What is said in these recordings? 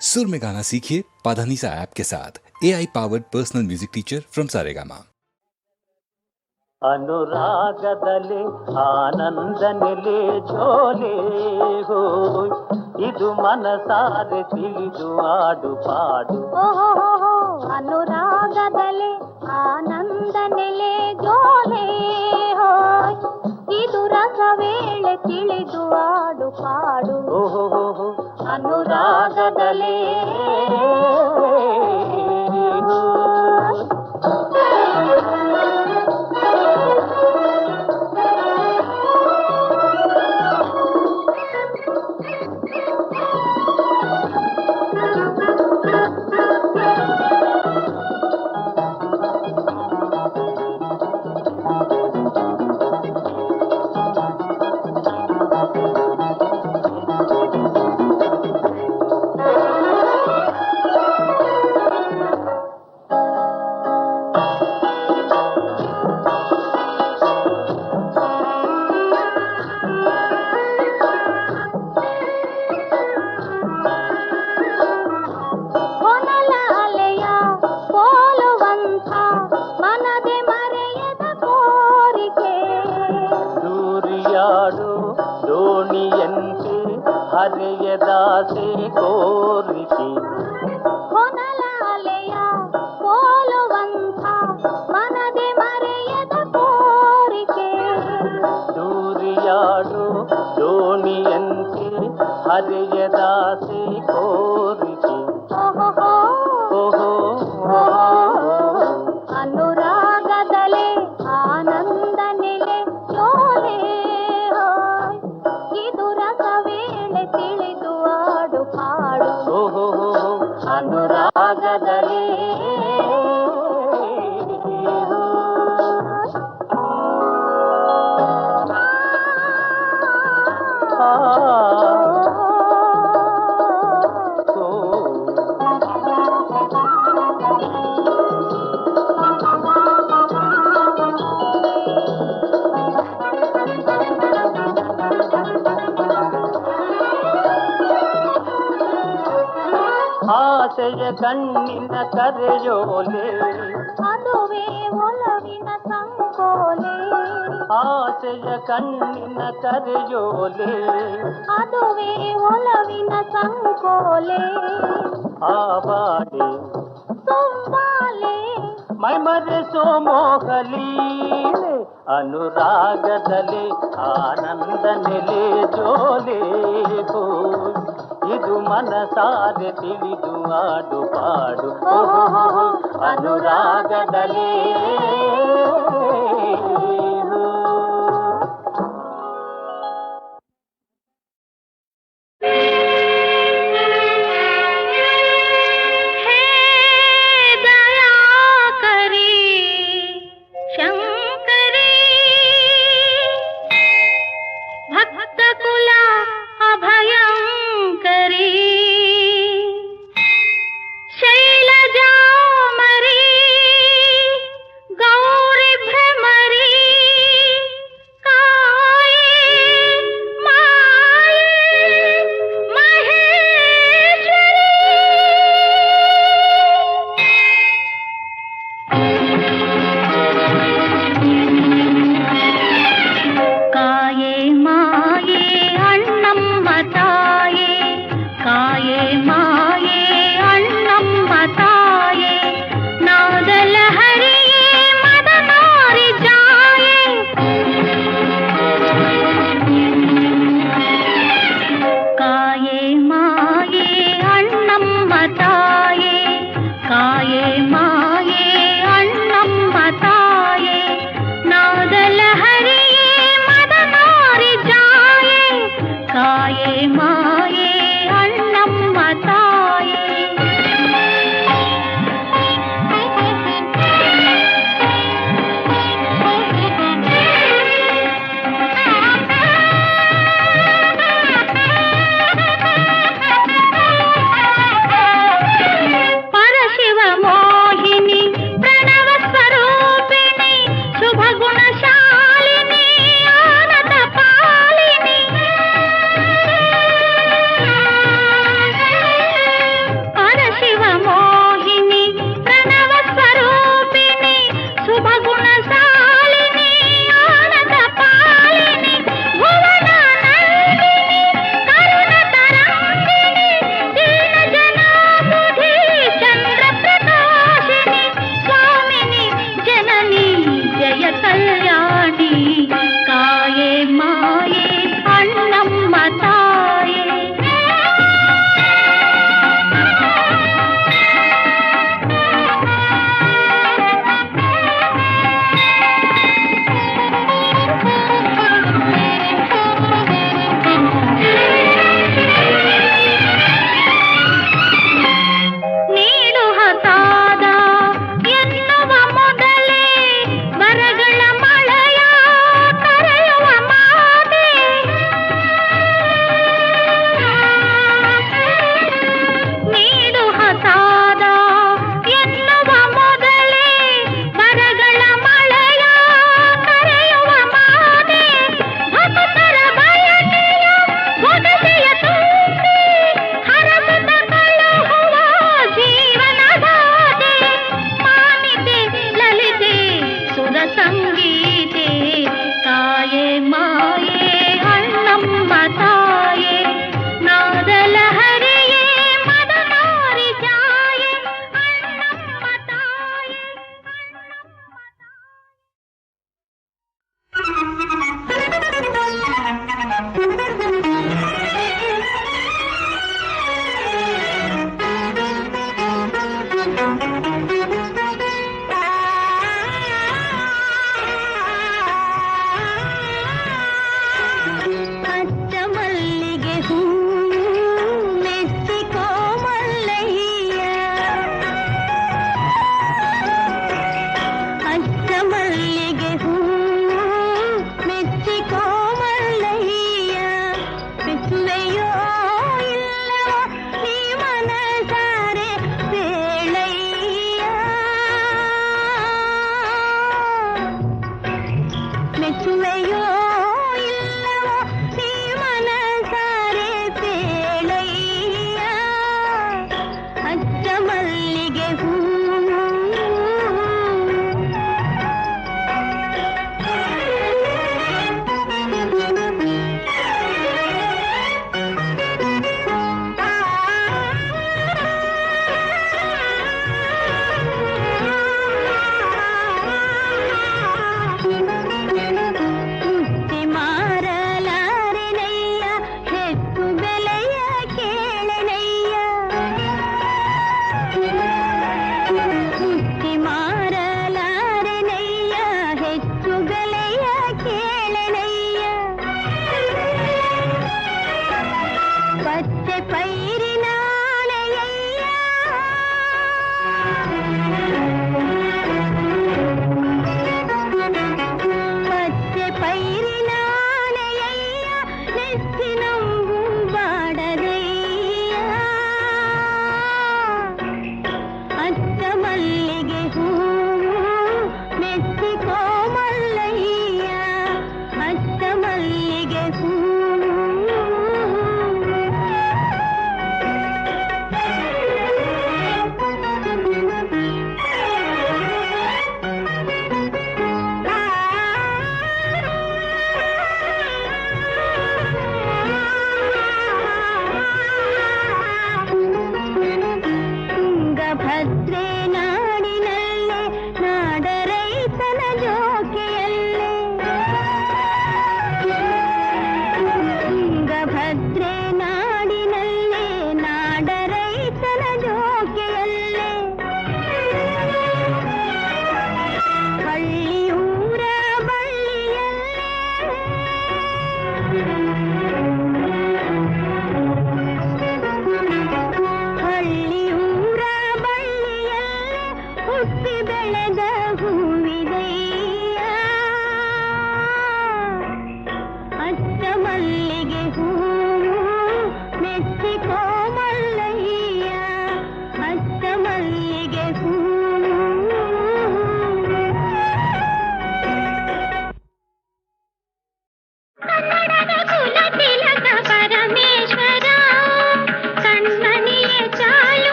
सुर में गाना सीखिए पाधानीसा ऐप के साथ A I powered personal music teacher from Saregama ಅನುರಾಗದಲ್ಲಿ ಆನಂದನೆಲೆ ಜೋಲೆ ಹೋಯ್ ಇದು ಮನಸಾರೆ ತಿಳಿದು ಆಡು ಪಾಡು ಓಹೋ ಅನುರಾಗದಲೆ ಆನಂದ ನೆಲೆ ಜೋಲೆ ಹೋಯ್ ಇದು ರಸವೇಳೆ ತಿಳಿದು ಆಡು ಪಾಡು ಓಹೋ ಅನುರಾಗದಲೇ ಆಸೆಯ ಕಣ್ಣಿನ ಕರೆಯೋಲೆ ಅದುವೇ ಒಲವಿನ ಸಂಕೋಲೆ ಆಸೆಯ ಕಣ್ಣಿನ ಕರೆಯೋಲೆ ಅದುವೇ ಒಲವಿನ ಸಂಕೋಲೆ ಆವಾಡೆ ತುಂಬಾಲೆ ಮೈಮರೆಸೋ ಮೋಹಲೀಲೆ ಅನುರಾಗದಲ್ಲಿ ಆನಂದ ನೆಲೆ ಜೋಲೆ ಹೋಯ್. ಇದು ಮನಸಾರೆ ತಿಳಿದು ಆಡು ಪಾಡು ಓಹೋ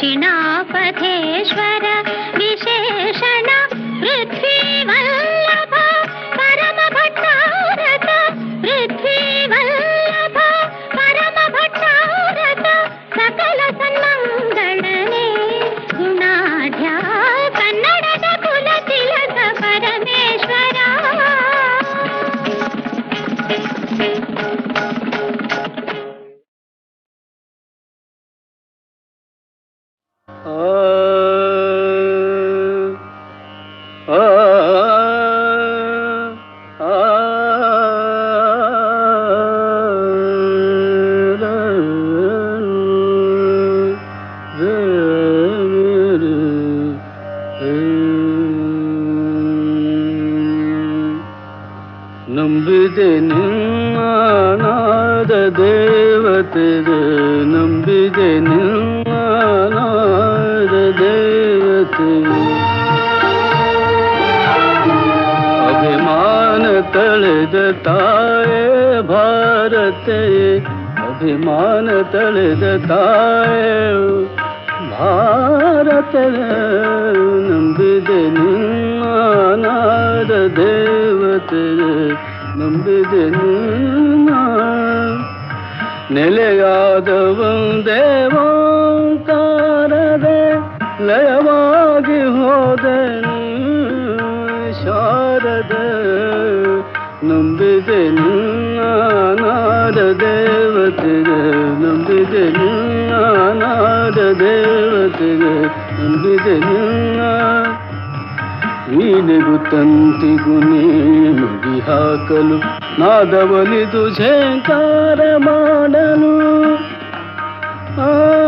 వచ్చినా ಭಾರತೆ ಅಭಿಮಾನ ತಳೆದ ತಾಯೇ ಭಾರತ ನಂಬಿದೆ ನಿನ್ನಾದ ದೇವತೆ ನಂಬಿದೆ ನಿನ್ನ ನೆಲೆಯಾದ ಒಂದೇವಾಂಕಾರದೆ ಲಯವಾಗಿ ಹೋದೆ ಶಾರದ ನಂಬಿದೆ ನಾದ ದೇವತೆಗೆ ನಂಬಿದೆ ನಾದ ದೇವತೆಗೆ ನಂಬಿದೆ ನಿನ್ನ ವೀಣೆಗು ತಂತಿಗು ನುಡಿ ಹಾಕಲು ನಾದವಲಿದು ಝೇಂಕಾರ ಮಾಡಲು ಆ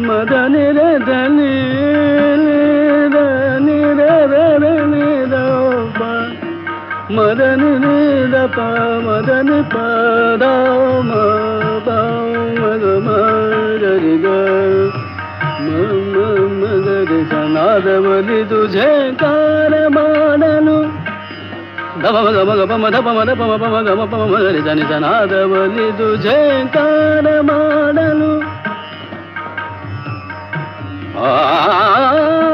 మదనిరదని మదని నిద ప మదని పదా మా మద మదరి మదరి సనాదవలి తుజే కారమాడను దమ మద మగ పమ దమ మద పమ పమ గమ పమ మదరి సని సనాదవలి తుజే కారమాడను Ah.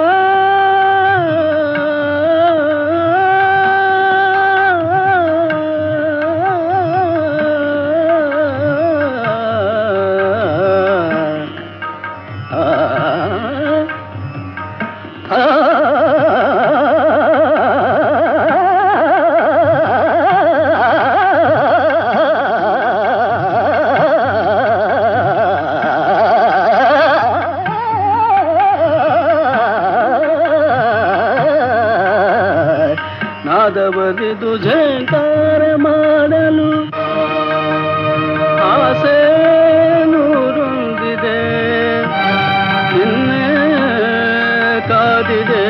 ಕಾದಿದೆ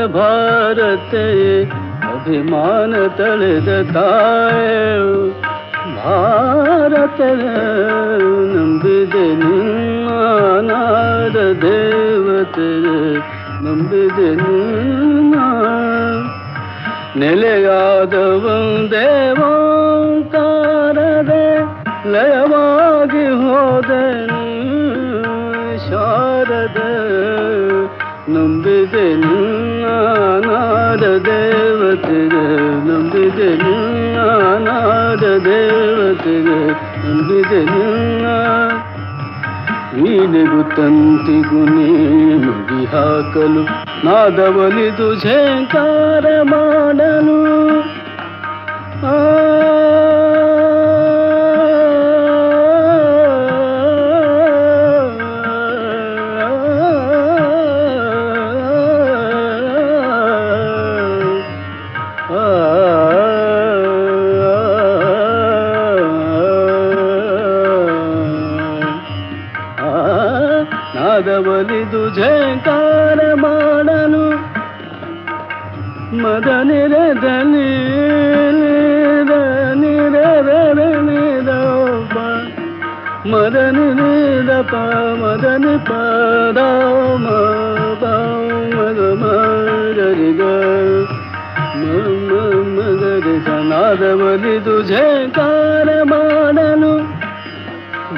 ತಾಯೇ ಭಾರತೆ ಅಭಿಮಾನ ತಳೆದ ತಾಯೇ ಭಾರತ ನಂಬಿದೆ ನಿಮ್ಮ ನಾದ ದೇವತೆ ನಂಬಿದೆ ನಿಮ್ಮ ನೆಲೆಯಾದ ಒಂದೇವಾಂಕಾರದೆ ಲಯವಾಗಿ ಹೋದನು ಶಾರದ ನಂಬಿದೆ നാരദേവത്തിന് നമ്പിതനു നാരദേവത്തിന് നമ്പിതനു నీనెగు తంతిగు నేను విహాకలు నాదవలిదు ఝేకారమాడను ఆ ಝೇಂಕಾರ ಮಾಡಲು ಆ ನಾದವಲಿದು ಝೇಂಕಾರ ಮಾಡಲು ಮದ ನಿರದಲ್ಲಿ ಮದ ನಿದ ಪ ಮದನ ಪದ ಮದ ಮಗರಿಗ ಮಗರಿ ಸನಾದವಲಿದು ಝೇಂಕಾರ ಮಾಡಲು ಗಮ